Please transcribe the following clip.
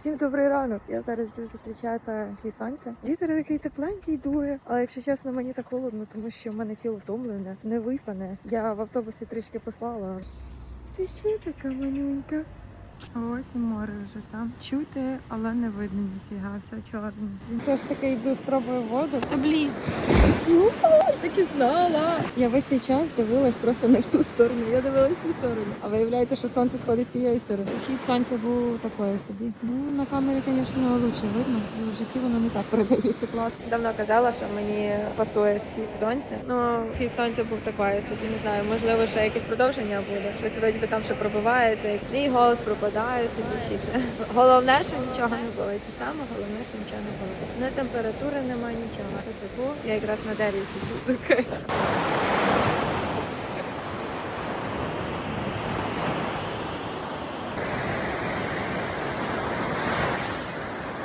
Всім добрий ранок. Я зараз йду зустрічати світ сонця. Вітер такий тепленький дує, але якщо чесно, мені так холодно, тому що в мене тіло втомлене, не виспане. Я в автобусі трішки послала. Це ще така манюнька. Ось море вже там. Чути, але не видно ніфіга, все чорне. Все ж таки йду спробую воду. Та блін. Так і знала. Я весь цей час дивилась просто не в ту сторону. Я дивилась в ту сторону. А виявляєте, що сонце сходить з цієї сторони. Схід сонця був такою собі. Ну на камері, звісно, лучше видно. В житті воно не так передається класно. Давно казала, що мені пасує схід сонця. Ну схід сонця був такою собі. Не знаю, можливо, ще якесь продовження буде. Щось вроді би там ще пробивається. Мій голос пропадає собі ще. Головне, що нічого не болить. Це саме головне, що нічого не болить. Не температури немає нічого. Тепло. Я якраз на дереві сиджу. okay.